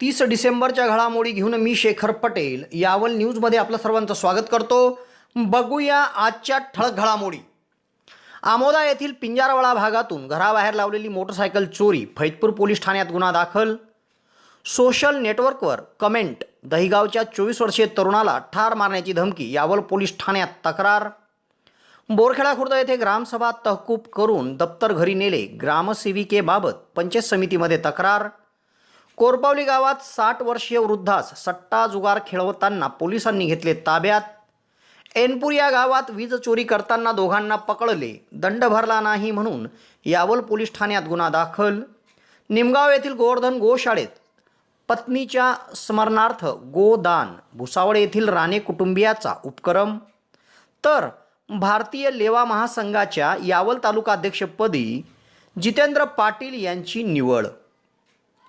तीस डिसेंबरच्या घडामोडी घेऊन मी शेखर पटेल यावल न्यूजमध्ये आपलं सर्वांचं स्वागत करतो. बघूया आजच्या ठळक घडामोडी. आमोदा येथील पिंजारवाडा भागातून घराबाहेर लावलेली मोटरसायकल चोरी फैजपूर पोलीस ठाण्यात गुन्हा दाखल. सोशल नेटवर्कवर कमेंट दहिगावच्या चोवीस वर्षीय तरुणाला ठार मारण्याची धमकी यावल पोलीस ठाण्यात तक्रार. बोरखेडा खुर्द येथे ग्रामसभा तहकूब करून दप्तर घरी नेले ग्रामसेविकेबाबत पंचायत समितीमध्ये तक्रार. कोरपावली गावात साठ वर्षीय वृद्धास सट्टा जुगार खेळवताना पोलिसांनी घेतले ताब्यात. एनपूर या गावात वीज चोरी करताना दोघांना पकडले. दंड भरला नाही म्हणून यावल पोलीस ठाण्यात गुन्हा दाखल. निमगाव येथील गोवर्धन गोशाळेत पत्नीच्या स्मरणार्थ गोदान भुसावळ येथील राणे कुटुंबियाचा उपक्रम. तर भारतीय लेवा महासंघाच्या यावल तालुका अध्यक्षपदी जितेंद्र पाटील यांची निवड.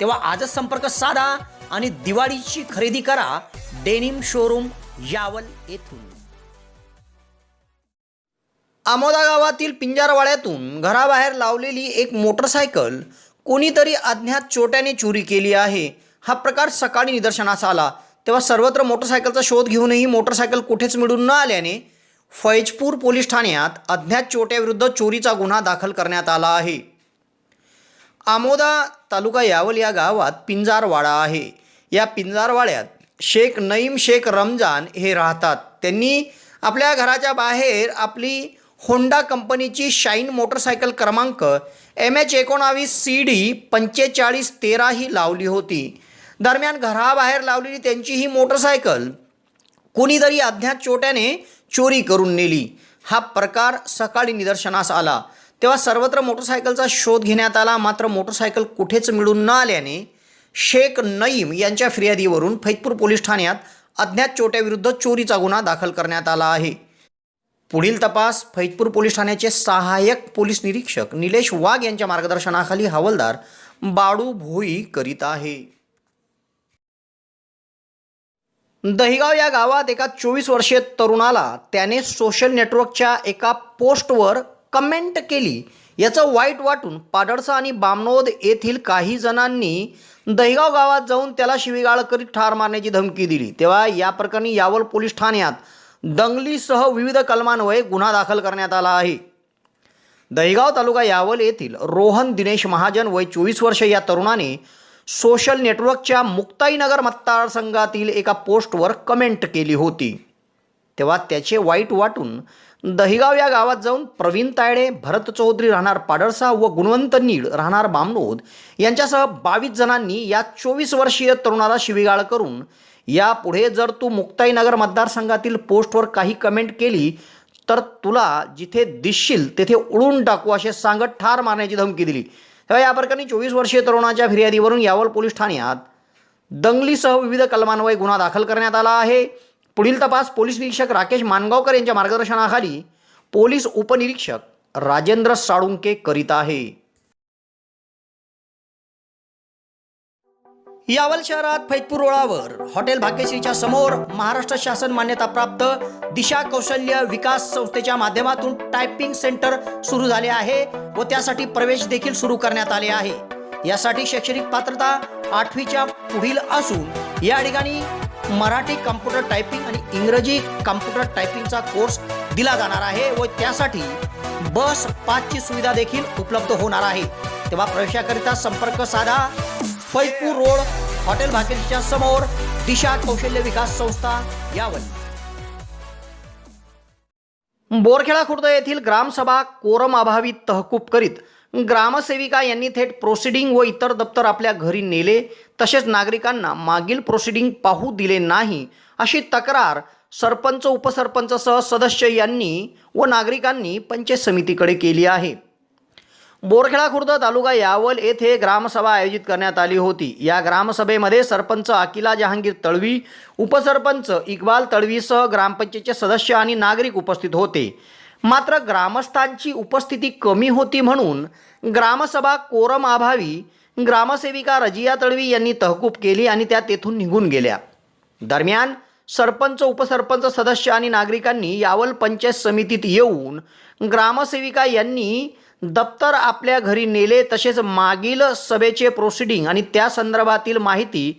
तेव्हा आजच संपर्क साधा आणि दिवाळीची खरेदी करा डेनिम शोरूम यावल येथून. आमोदा गावातील पिंजारवाड्यातून घराबाहेर लावलेली एक मोटरसायकल कोणीतरी अज्ञात चोट्याने चोरी केली आहे. हा प्रकार सकाळी निदर्शनास आला. तेव्हा सर्वत्र मोटरसायकलचा शोध घेऊनही मोटरसायकल कुठेच मिळून न आल्याने फैजपूर पोलीस ठाण्यात अज्ञात चोट्याविरुद्ध चोरीचा गुन्हा दाखल करण्यात आला आहे. आमोदा तालुका यावल या गावात पिंजारवाडा आहे. या पिंजारवाड्यात शेख नईम शेख रमजान हे राहतात. त्यांनी आपल्या घराच्या बाहेर आपली होंडा कंपनीची शाईन मोटरसायकल क्रमांक एम एच एकोणावीस सी डी पंचेचाळीस तेरा ही लावली होती. दरम्यान घराबाहेर लावलेली त्यांची ही मोटरसायकल कुणीतरी अज्ञात चोट्याने चोरी करून नेली. हा प्रकार सकाळी निदर्शनास आला. तेव्हा सर्वत्र मोटरसायकलचा शोध घेण्यात आला. मात्र मोटरसायकल कुठेच मिळून न आल्याने शेख नईम यांच्या फिर्यादीवरून फैजपूर पोलीस ठाण्यात अज्ञात चोट्याविरुद्ध चोरीचा गुन्हा दाखल करण्यात आला आहे. पुढील तपास फैजपूर पोलीस ठाण्याचे सहाय्यक पोलीस निरीक्षक निलेश वाघ यांच्या मार्गदर्शनाखाली हवालदार बाडू भोई करीत आहे. दहिगाव या गावात एका चोवीस वर्षीय तरुणाला त्याने सोशल नेटवर्कच्या एका पोस्टवर कमेंट केली. याचं वाईट वाटून पाडळसा आणि बामनोद येथील काही जणांनी दहिगाव गावात जाऊन त्याला शिवीगाळ करीत ठार मारण्याची धमकी दिली. तेव्हा या प्रकरणी यावल पोलीस ठाण्यात दंगलीसह विविध कलमान्वये गुन्हा दाखल करण्यात आला आहे. दहिगाव तालुका यावल येथील रोहन दिनेश महाजन वय चोवीस वर्ष या तरुणाने सोशल नेटवर्कच्या मुक्ताईनगर मतदारसंघातील एका पोस्टवर कमेंट केली होती. तेव्हा त्याचे वाईट वाटून दहिगाव या गावात जाऊन प्रवीण तायडे भरत चौधरी राहणार पाडळसा व गुणवंत नीड राहणार बामनोद यांच्यासह बावीस जणांनी या चोवीस वर्षीय तरुणाला शिवीगाळ करून यापुढे जर तू मुक्ताईनगर मतदारसंघातील पोस्टवर काही कमेंट केली तर तुला जिथे दिसशील तेथे उडून टाकू असे सांगत ठार मारण्याची धमकी दिली. तेव्हा या प्रकरणी चोवीस वर्षीय तरुणाच्या फिर्यादीवरून यावल पोलीस ठाण्यात दंगलीसह विविध कलमान्वये गुन्हा दाखल करण्यात आला आहे. पुढील तपास पोलीस निरीक्षक राकेश मानगावकर यांच्या मार्गदर्शनाखाली पोलीस उपनिरीक्षक राजेंद्र साळुंके करीत आहे. यावल शहरात फैतपूर रोडावर हॉटेल भाग्यश्रीच्या समोर महाराष्ट्र शासन मान्यताप्राप्त दिशा कौशल्य विकास संस्थेच्या माध्यमातून टायपिंग सेंटर सुरू झाले आहे व त्यासाठी प्रवेश देखील सुरू करण्यात आले आहे. यासाठी शैक्षणिक पात्रता आठवीच्या पुढील असून या ठिकाणी मराठी कम्प्युटर टायपिंग आणि इंग्रजी कम्प्युटर टायपिंगचा कोर्स दिला जाणार आहे व त्यासाठी बस पाचची सुविधा देखील उपलब्ध होणार आहे. तेव्हा प्रवेशाकरिता संपर्क साधा. फैजपूर रोड हॉटेल भाकेरीच्या समोर दिशा कौशल्य विकास संस्था यावल. बोरखेडा खुर्द येथील ग्रामसभा कोरम अभावी तहकूब करीत ग्रामसेविका यांनी थेट प्रोसिडिंग व इतर दप्तर आपल्या घरी नेले. तसेच नागरिकांना मागील प्रोसिडिंग पाहू दिले नाही अशी तक्रार सरपंच उपसरपंचसह सदस्य यांनी व नागरिकांनी पंचायत समितीकडे केली आहे. बोरखेडा खुर्द तालुका यावल येथे ग्रामसभा आयोजित करण्यात आली होती. या ग्रामसभेमध्ये सरपंच अकिला जहांगीर तळवी उपसरपंच इक्बाल तळवीसह ग्रामपंचायतचे सदस्य आणि नागरिक उपस्थित होते. मात्र ग्रामस्थांची उपस्थिती कमी होती म्हणून ग्रामसभा कोरम अभावी ग्रामसेविका रजिया तळवी यांनी तहकूब केली आणि त्या तेथून निघून गेल्या. दरम्यान सरपंच उपसरपंच सदस्य आणि नागरिकांनी यावल पंचायत समितीत येऊन ग्रामसेविका यांनी दप्तर आपल्या घरी नेले तसेच मागील सभेचे प्रोसिडिंग आणि त्या संदर्भातील माहिती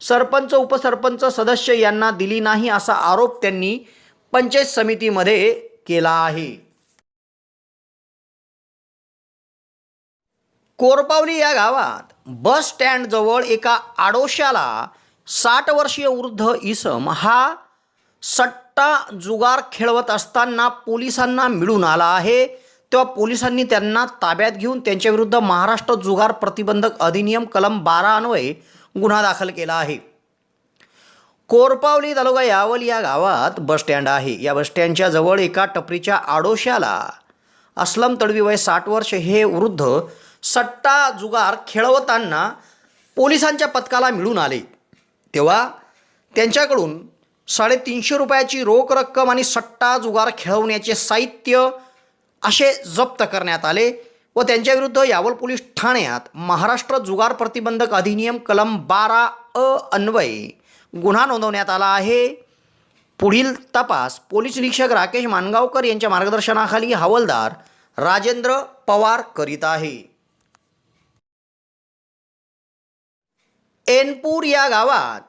सरपंच उपसरपंच सदस्य यांना दिली नाही असा आरोप त्यांनी पंचायत समितीमध्ये केला आहे. कोरपावली या गावात बस स्टँडजवळ एका आडोशाला साठ वर्षीय वृद्ध इसम हा सट्टा जुगार खेळवत असताना पोलिसांना मिळून आला आहे. तेव्हा पोलिसांनी त्यांना ताब्यात घेऊन त्यांच्याविरुद्ध महाराष्ट्र जुगार प्रतिबंधक अधिनियम कलम बारा अन्वये गुन्हा दाखल केला आहे. कोरपावली तालुका यावल या गावात बसस्टँड आहे. या बसस्टँडच्या जवळ एका टपरीच्या आडोशाला असलम तडवी वय साठ वर्ष हे वृद्ध सट्टा जुगार खेळवताना पोलिसांच्या पथकाला मिळून आले. तेव्हा त्यांच्याकडून साडेतीनशे रुपयाची रोख रक्कम आणि सट्टा जुगार खेळवण्याचे साहित्य असे जप्त करण्यात आले व त्यांच्याविरुद्ध यावल पोलीस ठाण्यात महाराष्ट्र जुगार प्रतिबंधक अधिनियम कलम बारा अ अन्वये गुन्हा नोंदवण्यात आला आहे. पुढील तपास पोलीस निरीक्षक राकेश मानगावकर यांच्या मार्गदर्शनाखाली हवालदार राजेंद्र पवार करीत आहे. एनपूर या गावात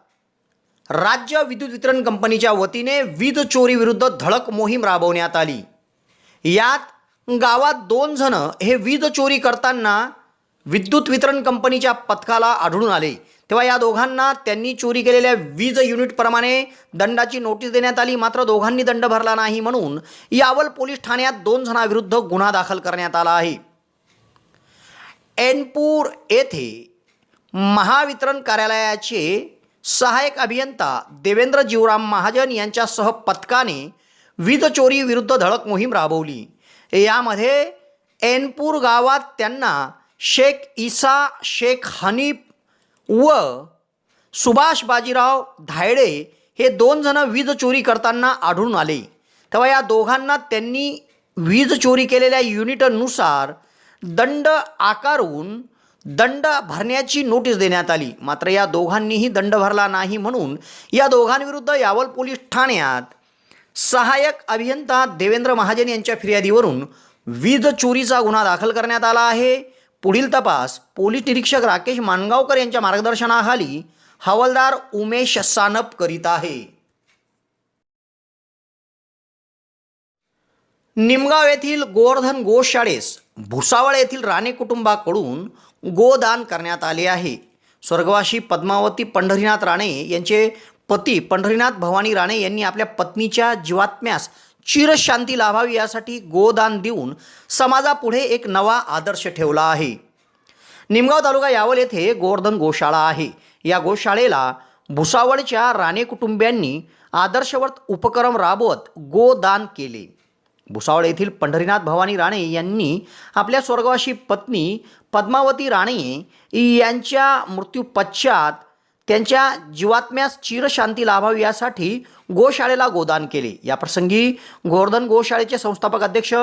राज्य विद्युत वितरण कंपनीच्या वतीने वीज चोरीविरुद्ध धडक मोहीम राबवण्यात आली. यात गावात दोन जण हे वीज चोरी करताना विद्युत वितरण कंपनीच्या पथकाला आढळून आले. तेव्हा या दोघांना त्यांनी चोरी केलेल्या वीज युनिटप्रमाणे दंडाची नोटीस देण्यात आली. मात्र दोघांनी दंड भरला नाही म्हणून यावल पोलीस ठाण्यात दोन जणांविरुद्ध गुन्हा दाखल करण्यात आला आहे. एनपूर येथे महावितरण कार्यालयाचे सहाय्यक अभियंता देवेंद्र जीवराम महाजन यांच्यासह पथकाने वीज चोरी विरुद्ध धडक मोहीम राबवली. यामध्ये एनपूर गावात त्यांना शेख इसा शेख हनीफ व सुभाष बाजीराव धायडे हे दोन जण वीज चोरी करताना आढळून आले. तेव्हा या दोघांना त्यांनी वीज चोरी केलेल्या युनिटनुसार दंड आकारून दंड भरण्याची नोटीस देण्यात आली. मात्र या दोघांनीही दंड भरला नाही म्हणून या दोघांविरुद्ध यावल पोलीस ठाण्यात सहाय्यक अभियंता देवेंद्र महाजन यांच्या फिर्यादीवरून वीज चोरीचा गुन्हा दाखल करण्यात आला आहे. पुढील तपास पोलीस निरीक्षक राकेश मानगावकर यांच्या मार्गदर्शनाखाली हवालदार उमेश सानप करीत आहे. निमगाव येथील गोवर्धन गोशाळेस भुसावळ येथील राणे कुटुंबाकडून गोदान करण्यात आले आहे. स्वर्गवासी पद्मावती पंढरीनाथ राणे यांचे पती पंढरीनाथ भवानी राणे यांनी आपल्या पत्नीच्या जीवात्म्यास चिरशांती लाभावी यासाठी गोदान देऊन समाजापुढे एक नवा आदर्श ठेवला आहे. निमगाव तालुका यावल येथे गोवर्धन गोशाळा आहे. या गोशाळेला भुसावळच्या राणे कुटुंबियांनी आदर्शवर्त उपक्रम राबवत गोदान केले. भुसावळ येथील पंढरीनाथ भवानी राणे यांनी आपल्या स्वर्गवासी पत्नी पद्मावती राणे यांच्या मृत्यूपश्चात त्यांच्या जीवात्म्यास चिरशांती लाभावी यासाठी गोशाळेला गोदान केले. याप्रसंगी गोवर्धन गोशाळेचे संस्थापक अध्यक्ष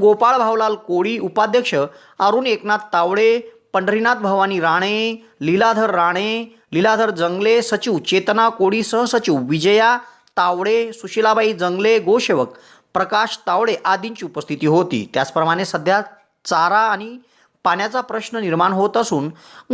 गोपाळ भावलाल कोळी उपाध्यक्ष अरुण एकनाथ तावडे पंढरीनाथ भवानी राणे लीलाधर राणे लीलाधर जंगले सचिव चेतना कोळी सहसचिव विजया तावडे सुशीलाबाई जंगले गोसेवक प्रकाश तावडे आदींची उपस्थिती होती. त्याचप्रमाणे सध्या चारा आणि पाण्याचा प्रश्न निर्माण होत असून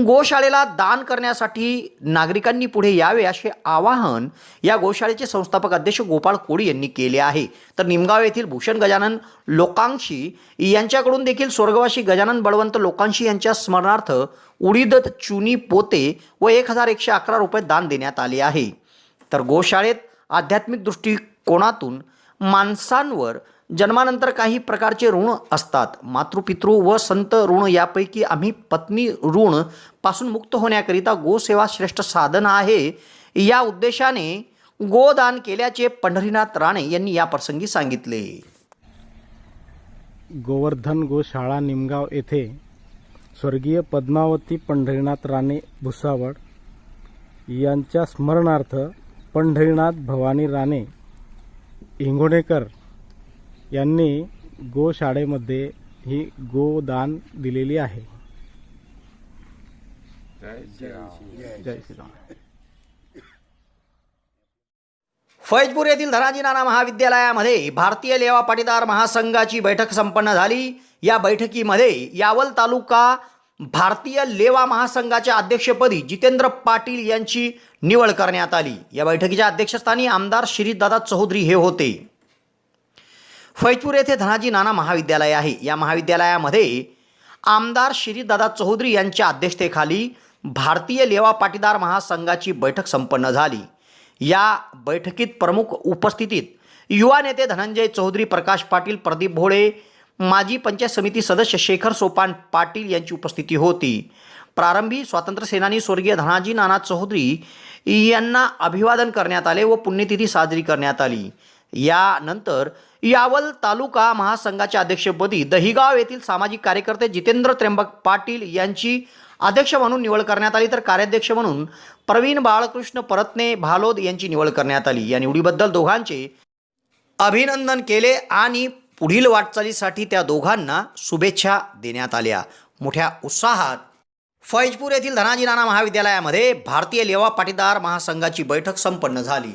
गोशाळेला दान करण्यासाठी नागरिकांनी पुढे यावे असे आवाहन या गोशाळेचे संस्थापक अध्यक्ष गोपाळ कोळी यांनी केले आहे. तर निमगाव येथील भूषण गजानन लोकांशी यांच्याकडून देखील स्वर्गवासी गजानन बळवंत लोकांशी यांच्या स्मरणार्थ उडीद चुनी पोते व एक हजार एकशे अकरा रुपये दान देण्यात आले आहे. तर गोशाळेत आध्यात्मिक दृष्टिकोनातून माणसांवर जन्मानंतर काही प्रकारचे ऋण असतात. मातृपितृ व संत ऋण यापैकी आम्ही पत्नी ऋणपासून मुक्त होण्याकरिता गोसेवा श्रेष्ठ साधन आहे. या उद्देशाने गोदान केल्याचे पंढरीनाथ राणे यांनी या प्रसंगी सांगितले. गोवर्धन गोशाळा निमगाव येथे स्वर्गीय पद्मावती पंढरीनाथ राणे भुसावळ यांच्या स्मरणार्थ पंढरीनाथ भवानी राणे इंगोणेकर यांनी गोशाळेमध्ये ही गोदान दिलेली आहे. जय श्रीराम. फैजपूर येथील धनाजी नाना महाविद्यालयामध्ये भारतीय लेवा पाटीदार महासंघाची बैठक संपन्न झाली. या बैठकीमध्ये यावल तालुका भारतीय लेवा महासंघाच्या अध्यक्षपदी जितेंद्र पाटील यांची निवड करण्यात आली. या बैठकीच्या अध्यक्षस्थानी आमदार श्रीदादा चौधरी हे होते. फैजपूर येथे धनाजी नाना महाविद्यालय आहे. या महाविद्यालयामध्ये आमदार श्रीदादा चौधरी यांच्या अध्यक्षतेखाली भारतीय लेवा पाटीदार महासंघाची बैठक संपन्न झाली. या बैठकीत प्रमुख उपस्थितीत युवा नेते धनंजय चौधरी प्रकाश पाटील प्रदीप भोळे माजी पंचायत समिती सदस्य शेखर सोपान पाटील यांची उपस्थिती होती. प्रारंभी स्वातंत्र्यसेनानी स्वर्गीय धनाजी नाना चौधरी यांना अभिवादन करण्यात आले व पुण्यतिथी साजरी करण्यात आली. यानंतर यावल तालुका महासंघाच्या अध्यक्षपदी दहिगाव येथील सामाजिक कार्यकर्ते जितेंद्र त्र्यंबक पाटील यांची अध्यक्ष म्हणून निवड करण्यात आली. तर कार्याध्यक्ष म्हणून प्रवीण बाळकृष्ण परतने भालोद यांची निवड करण्यात आली. या निवडीबद्दल दोघांचे अभिनंदन केले आणि पुढील वाटचालीसाठी त्या दोघांना शुभेच्छा देण्यात आल्या. मोठ्या उत्साहात फैजपूर येथील धनाजी नाना महाविद्यालयामध्ये भारतीय लेवा पाटीदार महासंघाची बैठक संपन्न झाली.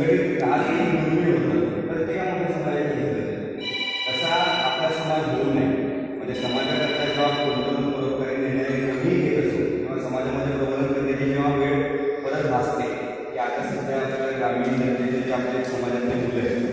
संघटित राजकीय दुर्मिळ होतं प्रत्येकामध्ये समाजाची गरज आहे तसा आपला समाज होऊ नये. म्हणजे समाजाकरता जेव्हा कोणतं परोपकारी निर्णय कमी घेत असतो किंवा समाजामध्ये प्रबोधन करण्याची जेव्हा वेळ परत भासते की आता सध्या आपल्या ग्रामीण जनतेचे जे आपले समाजातले मुलं आहेत.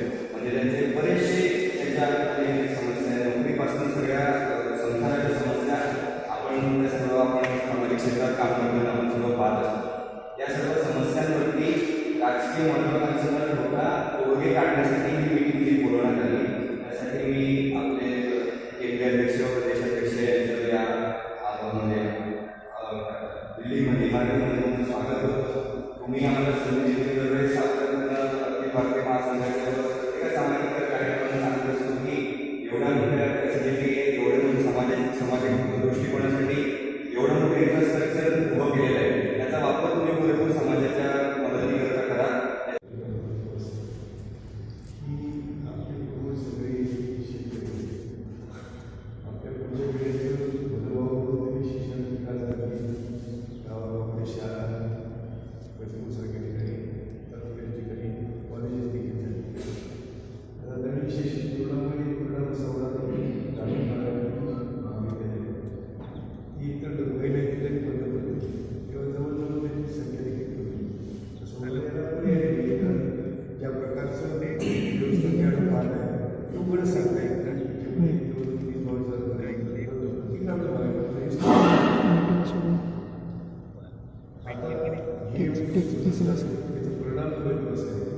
आपल्या त्याचा परिणाम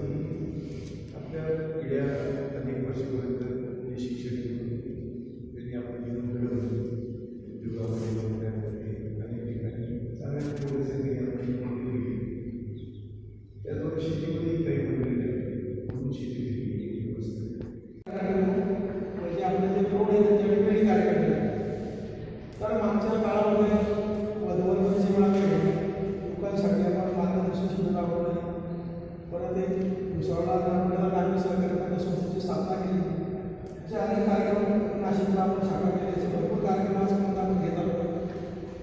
योजना बनवली परत एक मुसळला ग्रामीण सहकारी बँक संस्थेची स्थापना केली. असे अनेक कार्यक्रम नाशिकला आपण शाखा केले. असे भरपूर कार्यक्रम आजपर्यंत आपण घेत आलो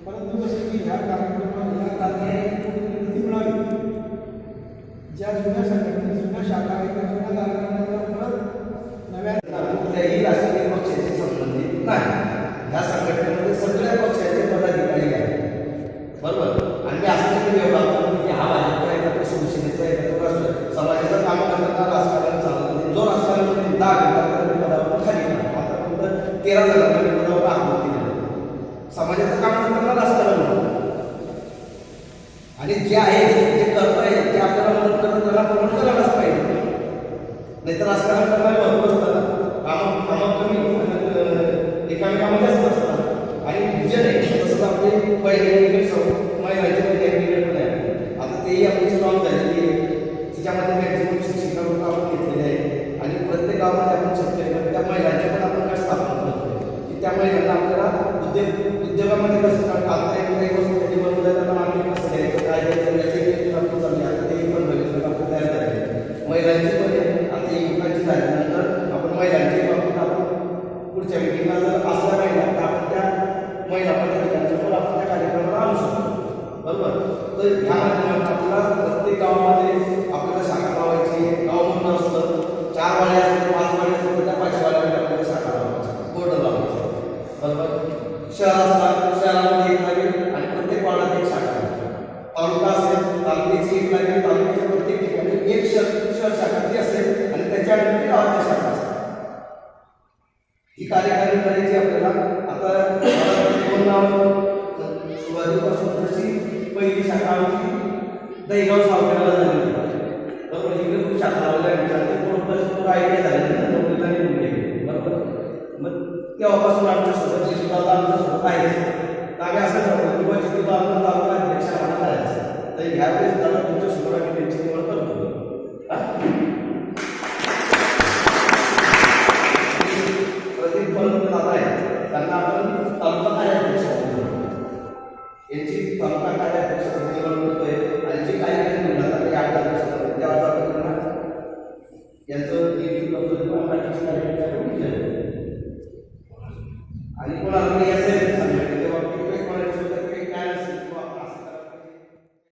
परंतु जसं की ह्या कार्यक्रमाला या कार्यक्रमाला गती मिळावी. ज्या जुन्या संघटना जुन्या शाखा आहेत त्या जुन्या कार्यक्रमांना परत नव्या कुठल्याही राजकीय पक्षाशी संबंधित नाही. ह्या संघटनेला ना घंटा कदम पैदा होता खाली ना आता तेरा आपण आहे त्या महिलांच्या पण आपण काय स्थापन करतोय की त्या महिलांना आपल्याला उद्योग उद्योगामध्ये कसं काढता येईल काही वस्तू बनवता त्यांना 자, જેટલો આનંદ આવતા એટલા આનંદ આવે છે તો એ યાદ રાખી તમે